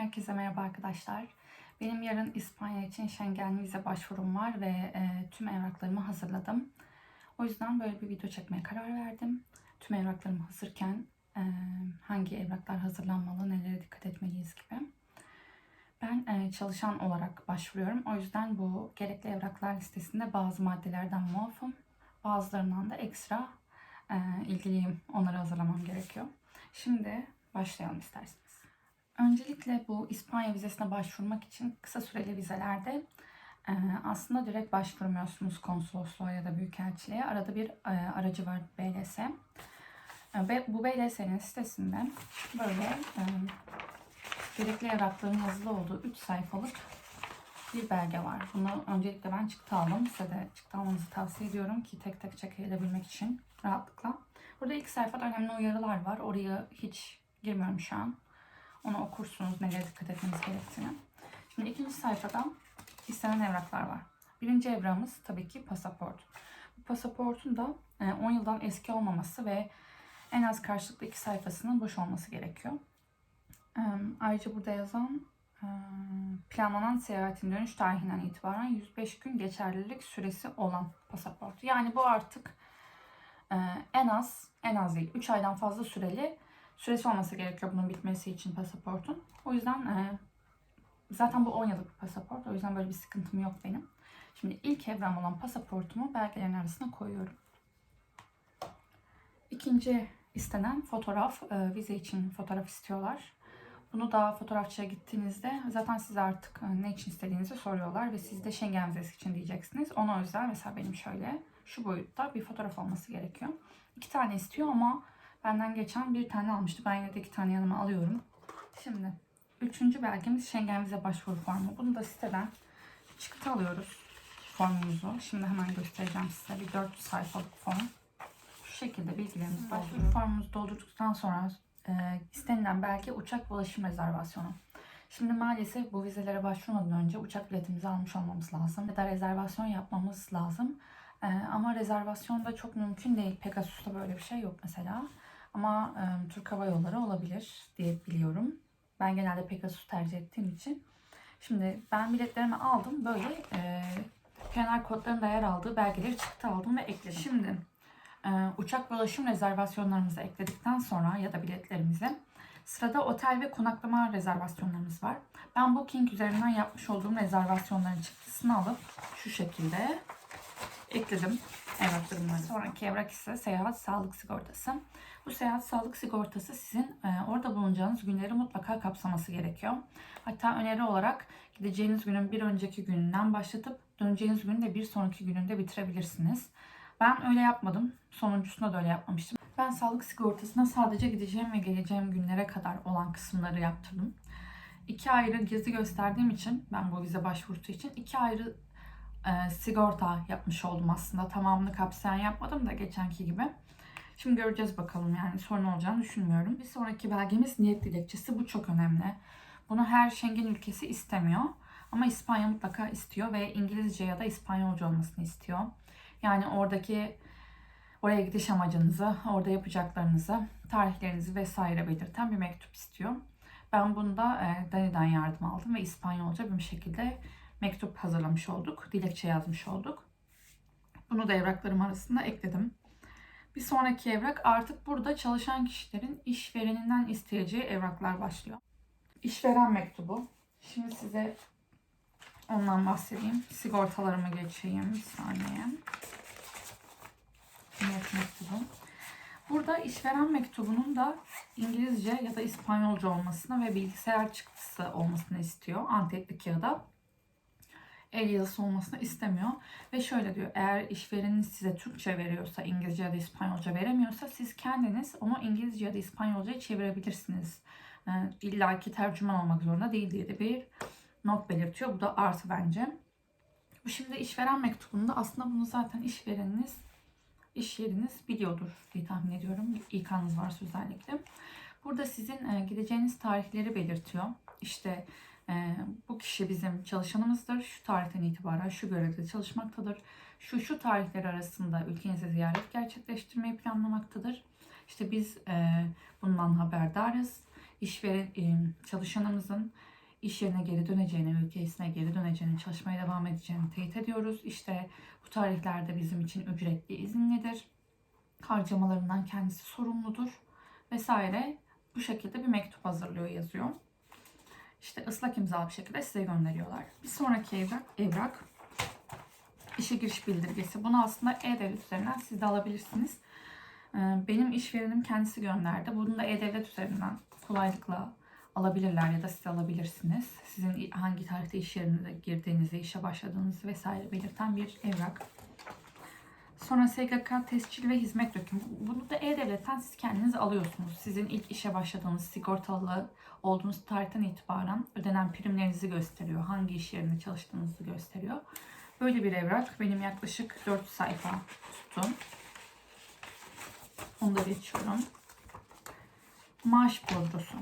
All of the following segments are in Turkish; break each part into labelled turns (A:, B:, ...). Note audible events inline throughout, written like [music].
A: Herkese merhaba arkadaşlar. Benim yarın İspanya için Schengen vize başvurum var ve e, tüm evraklarımı hazırladım. O yüzden böyle bir video çekmeye karar verdim. Tüm evraklarım hazırken e, hangi evraklar hazırlanmalı, nelere dikkat etmeliyiz gibi. Ben e, çalışan olarak başvuruyorum. O yüzden bu gerekli evraklar listesinde bazı maddelerden muafım. Bazılarından da ekstra e, ilgiliyim. Onları hazırlamam gerekiyor. Şimdi başlayalım isterseniz. Öncelikle bu İspanya vizesine başvurmak için kısa süreli vizelerde e, aslında direkt başvurmuyorsunuz konsolosluğa ya da büyükelçiliğe. Arada bir e, aracı var BLS. E, bu BLS'nin sitesinde böyle gerekli evrakların yazılı olduğu 3 sayfalık bir belge var. Bunu öncelikle ben çıktı aldım. Size de çıktı almanızı tavsiye ediyorum ki tek tek check edebilmek için rahatlıkla. Burada ilk sayfada önemli uyarılar var. Oraya hiç girmiyorum şu an. Onu okursunuz nelere dikkat etmeniz gerektiğini. Şimdi ikinci sayfada istenen evraklar var. Birinci evrağımız tabii ki pasaport. Bu pasaportun da e, 10 yıldan eski olmaması ve en az karşılıklı iki sayfasının boş olması gerekiyor. E, Ayrıca burada yazan e, planlanan seyahatin dönüş tarihinden itibaren 105 gün geçerlilik süresi olan pasaport. Yani bu artık e, en az en az değil 3 aydan fazla süreli süresi olması gerekiyor bunun bitmesi için pasaportun. O yüzden e, zaten bu 10 yıllık bir pasaport. O yüzden böyle bir sıkıntım yok benim. Şimdi ilk evram olan pasaportumu belgelerin arasına koyuyorum. İkinci istenen fotoğraf, e, vize için fotoğraf istiyorlar. Bunu da fotoğrafçıya gittiğinizde zaten size artık e, ne için istediğinizi soruyorlar ve siz de Schengen vizesi için diyeceksiniz. Ona özel mesela benim şöyle şu boyutta bir fotoğraf olması gerekiyor. İki tane istiyor ama benden geçen bir tane almıştı. Ben yine de iki tane yanıma alıyorum. Şimdi üçüncü belgemiz Schengen vize başvuru formu. Bunu da siteden çıktı alıyoruz formumuzu. Şimdi hemen göstereceğim size bir 4 sayfalık form. Şu şekilde bilgilerimizi dolduruyoruz. Formumuzu doldurduktan sonra e, istenilen belge uçak ulaşım rezervasyonu. Şimdi maalesef bu vizelere başvurmadan önce uçak biletimizi almış olmamız lazım. Ya da rezervasyon yapmamız lazım. E, ama rezervasyon da çok mümkün değil. Pegasus'ta böyle bir şey yok mesela. Ama e, Türk Hava Yolları olabilir diye biliyorum. Ben genelde Pegasus tercih ettiğim için. Şimdi ben biletlerimi aldım. Böyle e, kenar kodlarında yer aldığı belgeleri çıktı aldım ve ekledim. Şimdi e, uçak ve ulaşım rezervasyonlarımızı ekledikten sonra ya da biletlerimizi sırada otel ve konaklama rezervasyonlarımız var. Ben Booking üzerinden yapmış olduğum rezervasyonların çıktısını alıp şu şekilde ekledim evraklarımı. Sonraki evrak ise seyahat sağlık sigortası. Bu seyahat sağlık sigortası sizin e, orada bulunacağınız günleri mutlaka kapsaması gerekiyor. Hatta öneri olarak gideceğiniz günün bir önceki gününden başlatıp döneceğiniz günü de bir sonraki gününde bitirebilirsiniz. Ben öyle yapmadım. Sonuncusunda da öyle yapmamıştım. Ben sağlık sigortasına sadece gideceğim ve geleceğim günlere kadar olan kısımları yaptırdım. İki ayrı gezi gösterdiğim için ben bu vize başvurusu için iki ayrı e, sigorta yapmış oldum aslında. Tamamını kapsayan yapmadım da geçenki gibi. Şimdi göreceğiz bakalım yani sorun olacağını düşünmüyorum. Bir sonraki belgemiz niyet dilekçesi. Bu çok önemli. Bunu her Schengen ülkesi istemiyor. Ama İspanya mutlaka istiyor ve İngilizce ya da İspanyolca olmasını istiyor. Yani oradaki oraya gidiş amacınızı, orada yapacaklarınızı, tarihlerinizi vesaire belirten bir mektup istiyor. Ben bunda e, Dani'den yardım aldım ve İspanyolca bir şekilde mektup hazırlamış olduk. Dilekçe yazmış olduk. Bunu da evraklarım arasında ekledim. Bir sonraki evrak artık burada çalışan kişilerin işvereninden isteyeceği evraklar başlıyor. İşveren mektubu. Şimdi size ondan bahsedeyim. Sigortalarıma geçeyim bir saniye. Niyet mektubu. Burada işveren mektubunun da İngilizce ya da İspanyolca olmasını ve bilgisayar çıktısı olmasını istiyor. Antetli kağıda el yazısı olmasını istemiyor. Ve şöyle diyor eğer işvereniniz size Türkçe veriyorsa İngilizce ya da İspanyolca veremiyorsa siz kendiniz onu İngilizce ya da İspanyolca'ya çevirebilirsiniz. Yani İlla ki tercüman olmak zorunda değil diye de bir not belirtiyor. Bu da artı bence. Bu şimdi işveren mektubunda aslında bunu zaten işvereniniz iş yeriniz biliyordur diye tahmin ediyorum. İK'nız varsa özellikle. Burada sizin e, gideceğiniz tarihleri belirtiyor. İşte e, bu kişi bizim çalışanımızdır. Şu tarihten itibaren şu görevde çalışmaktadır. Şu şu tarihler arasında ülkenize ziyaret gerçekleştirmeyi planlamaktadır. İşte biz e, bundan haberdarız. işveren e, çalışanımızın iş yerine geri döneceğini, ülkesine geri döneceğini, çalışmaya devam edeceğini teyit ediyoruz. İşte bu tarihlerde bizim için ücretli izinlidir. Harcamalarından kendisi sorumludur vesaire. Bu şekilde bir mektup hazırlıyor yazıyor. İşte ıslak imzalı bir şekilde size gönderiyorlar. Bir sonraki evrak, evrak işe giriş bildirgesi. Bunu aslında e-devlet üzerinden siz de alabilirsiniz. Ee, Benim işverenim kendisi gönderdi. Bunu da e-devlet üzerinden kolaylıkla alabilirler ya da siz alabilirsiniz. Sizin hangi tarihte iş yerine girdiğinizi, işe başladığınızı vesaire belirten bir evrak. Sonra SGK tescil ve hizmet dökümü. Bunu da E-Devlet'ten siz kendiniz alıyorsunuz. Sizin ilk işe başladığınız, sigortalı olduğunuz tarihten itibaren ödenen primlerinizi gösteriyor. Hangi iş yerinde çalıştığınızı gösteriyor. Böyle bir evrak benim yaklaşık 4 sayfa tuttu. Onu da geçiyorum. Maaş bordrosu.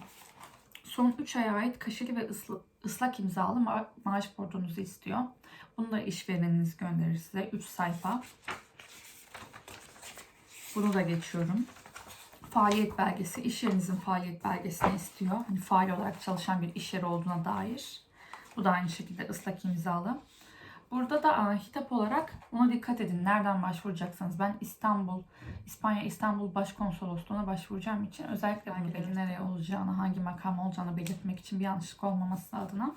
A: Son 3 aya ait kaşeli ve ısla- ıslak imzalı ma- maaş bordronuzu istiyor. Bunu da işvereniniz gönderir size. 3 sayfa. Bunu da geçiyorum. Faaliyet belgesi, iş yerinizin faaliyet belgesini istiyor. Hani faal olarak çalışan bir iş yeri olduğuna dair. Bu da aynı şekilde ıslak imzalı. Burada da hitap olarak buna dikkat edin. Nereden başvuracaksınız? Ben İstanbul, İspanya İstanbul Başkonsolosluğu'na başvuracağım için özellikle belgelerin nereye olacağını, hangi makam olacağını belirtmek için bir yanlışlık olmaması adına.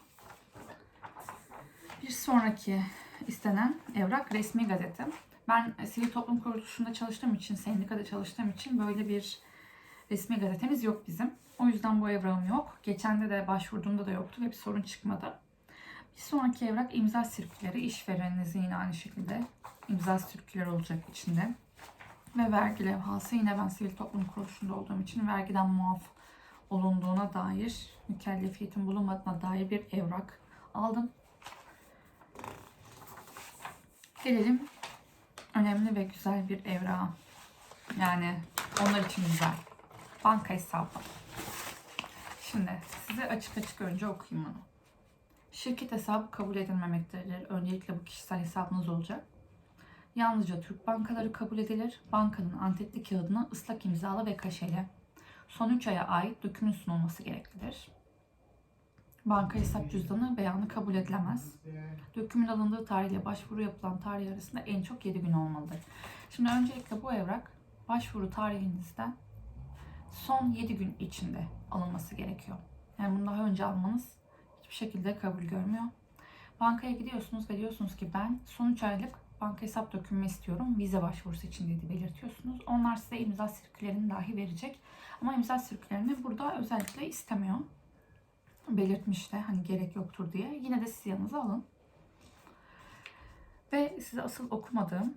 A: Bir sonraki istenen evrak resmi gazete. Ben sivil toplum kuruluşunda çalıştığım için, sendikada çalıştığım için böyle bir resmi gazetemiz yok bizim. O yüzden bu evrağım yok. Geçen de de başvurduğumda da yoktu ve bir sorun çıkmadı. Bir sonraki evrak imza sirküleri. İşvereninizin yine aynı şekilde imza sirküleri olacak içinde. Ve vergi levhası. Yine ben sivil toplum kuruluşunda olduğum için vergiden muaf olunduğuna dair, mükellefiyetin bulunmadığına dair bir evrak aldım. Gelelim önemli ve güzel bir evrağa. Yani onlar için güzel. Banka hesabı. Şimdi size açık açık önce okuyayım bunu. Şirket hesabı kabul edilmemektedir. Öncelikle bu kişisel hesabınız olacak. Yalnızca Türk bankaları kabul edilir. Bankanın antetli kağıdına ıslak imzalı ve kaşeli. Son 3 aya ait dökümün sunulması gereklidir. Banka hesap cüzdanı beyanı kabul edilemez. Dökümün alındığı tarih ile başvuru yapılan tarih arasında en çok 7 gün olmalıdır. Şimdi öncelikle bu evrak başvuru tarihinizden son 7 gün içinde alınması gerekiyor. Yani bunu daha önce almanız hiçbir şekilde kabul görmüyor. Bankaya gidiyorsunuz ve diyorsunuz ki ben son 3 aylık banka hesap dökümü istiyorum. Vize başvurusu için dedi belirtiyorsunuz. Onlar size imza sirkülerini dahi verecek. Ama imza sirkülerini burada özellikle istemiyor. Belirtmiş de hani gerek yoktur diye. Yine de siz yanınıza alın. Ve size asıl okumadığım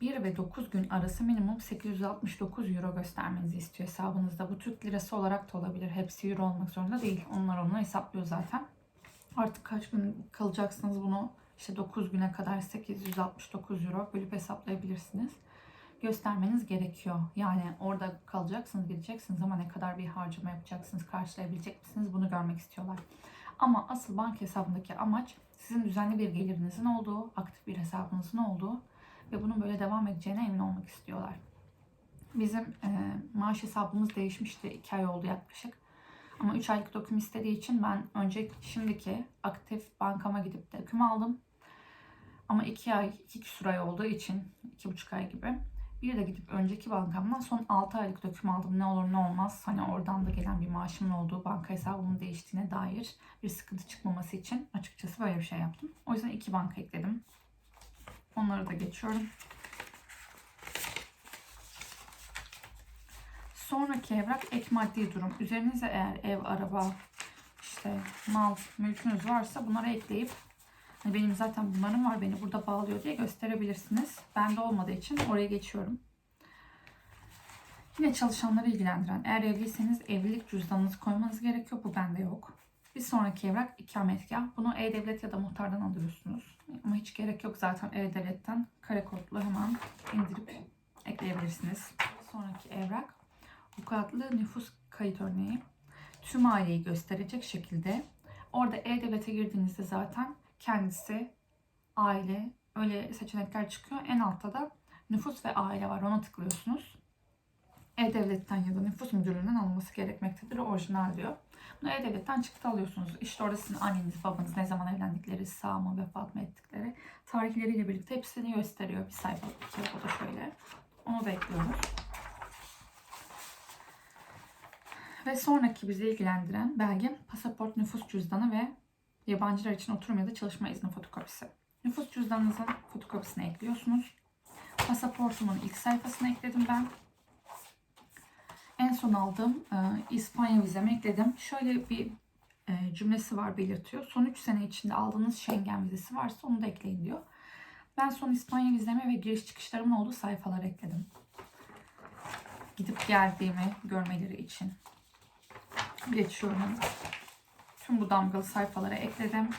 A: 1 ve 9 gün arası minimum 869 euro göstermenizi istiyor hesabınızda. Bu Türk lirası olarak da olabilir. Hepsi euro olmak zorunda değil. Onlar onu hesaplıyor zaten. Artık kaç gün kalacaksınız bunu işte 9 güne kadar 869 euro bölüp hesaplayabilirsiniz. Göstermeniz gerekiyor. Yani orada kalacaksınız, gideceksiniz ama ne kadar bir harcama yapacaksınız, karşılayabilecek misiniz bunu görmek istiyorlar. Ama asıl banka hesabındaki amaç sizin düzenli bir gelirinizin olduğu, aktif bir hesabınızın olduğu ve bunun böyle devam edeceğine emin olmak istiyorlar. Bizim e, maaş hesabımız değişmişti. 2 ay oldu yaklaşık. Ama 3 aylık döküm istediği için ben önce şimdiki aktif bankama gidip döküm aldım. Ama 2 ay, 2 küsur ay olduğu için 2,5 ay gibi. Bir de gidip önceki bankamdan son 6 aylık döküm aldım. Ne olur ne olmaz. Hani oradan da gelen bir maaşımın olduğu banka hesabımın değiştiğine dair bir sıkıntı çıkmaması için açıkçası böyle bir şey yaptım. O yüzden iki banka ekledim. Onları da geçiyorum. Sonraki evrak ek maddi durum. Üzerinize eğer ev, araba, işte mal, mülkünüz varsa bunları ekleyip hani benim zaten bunlarım var beni burada bağlıyor diye gösterebilirsiniz. Bende olmadığı için oraya geçiyorum. Yine çalışanları ilgilendiren eğer evliyseniz evlilik cüzdanınızı koymanız gerekiyor. Bu bende yok. Bir sonraki evrak ikametgah. Bunu E-Devlet ya da muhtardan alıyorsunuz. Ama hiç gerek yok zaten E-Devlet'ten kare kodlu hemen indirip ekleyebilirsiniz. Bir sonraki evrak avukatlı nüfus kayıt örneği. Tüm aileyi gösterecek şekilde orada E-Devlet'e girdiğinizde zaten kendisi aile öyle seçenekler çıkıyor. En altta da nüfus ve aile var. Ona tıklıyorsunuz. E-Devlet'ten ya da nüfus müdürlüğünden alınması gerekmektedir. Orijinal diyor. Bunu E-Devlet'ten çıktı alıyorsunuz. İşte orada sizin anneniz, babanız ne zaman evlendikleri, sağ mı, vefat mı ettikleri tarihleriyle birlikte hepsini gösteriyor. Bir sayfa, sayfa da şöyle. Onu da. Ve sonraki bizi ilgilendiren belge pasaport, nüfus cüzdanı ve yabancılar için oturum ya da çalışma izni fotokopisi. Nüfus cüzdanınızın fotokopisini ekliyorsunuz. Pasaportumun ilk sayfasını ekledim ben. En son aldığım e, İspanya vizemi ekledim. Şöyle bir e, cümlesi var belirtiyor. Son 3 sene içinde aldığınız Schengen vizesi varsa onu da ekleyin diyor. Ben son İspanya vizemi ve giriş çıkışlarımın olduğu sayfalar ekledim. Gidip geldiğimi görmeleri için. Geçiyorum. Tüm bu damgalı sayfalara ekledim.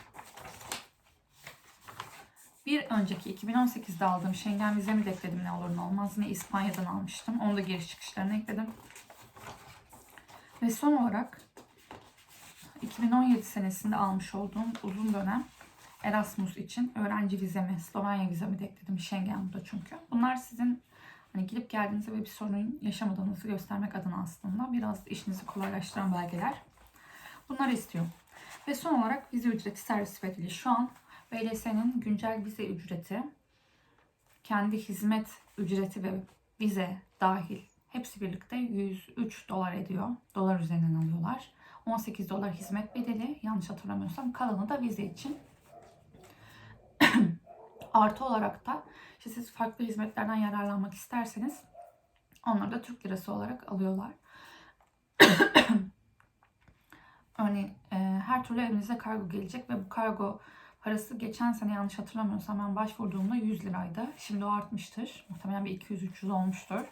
A: Bir önceki 2018'de aldığım Schengen vizemi de ekledim ne olur ne olmaz. Yine İspanya'dan almıştım. Onu da giriş çıkışlarına ekledim. Ve son olarak 2017 senesinde almış olduğum uzun dönem Erasmus için öğrenci vizemi, Slovenya vizemi de ekledim. Schengen bu da çünkü. Bunlar sizin hani gidip geldiğinizde bir sorun yaşamadığınızı göstermek adına aslında biraz işinizi kolaylaştıran belgeler. Bunları istiyorum. Ve son olarak vize ücreti servis bedeli. Şu an BLS'nin güncel vize ücreti, kendi hizmet ücreti ve vize dahil hepsi birlikte 103 dolar ediyor. Dolar üzerinden alıyorlar. 18 dolar hizmet bedeli yanlış hatırlamıyorsam kalanı da vize için. [clears throat] Artı olarak da işte siz farklı hizmetlerden yararlanmak isterseniz onları da Türk lirası olarak alıyorlar. [clears throat] Örneğin e, her türlü evinize kargo gelecek ve bu kargo parası geçen sene yanlış hatırlamıyorsam ben başvurduğumda 100 liraydı. Şimdi o artmıştır. Muhtemelen bir 200-300 olmuştur.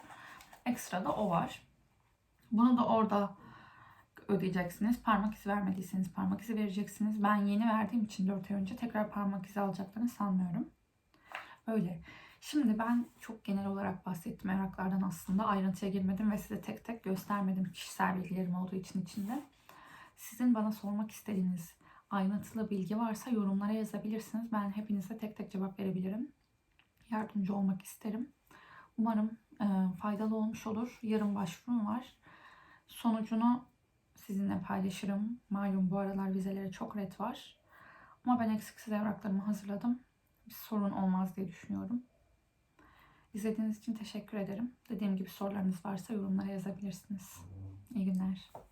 A: Ekstra da o var. Bunu da orada ödeyeceksiniz. Parmak izi vermediyseniz parmak izi vereceksiniz. Ben yeni verdiğim için 4 ay önce tekrar parmak izi alacaklarını sanmıyorum. Öyle. Şimdi ben çok genel olarak bahsettim evraklardan aslında. Ayrıntıya girmedim ve size tek tek göstermedim kişisel bilgilerim olduğu için içinde. Sizin bana sormak istediğiniz ayrıntılı bilgi varsa yorumlara yazabilirsiniz. Ben hepinize tek tek cevap verebilirim. Yardımcı olmak isterim. Umarım e, faydalı olmuş olur. Yarın başvurum var. Sonucunu sizinle paylaşırım. Malum bu aralar vizelere çok red var. Ama ben eksiksiz evraklarımı hazırladım. Bir sorun olmaz diye düşünüyorum. İzlediğiniz için teşekkür ederim. Dediğim gibi sorularınız varsa yorumlara yazabilirsiniz. İyi günler.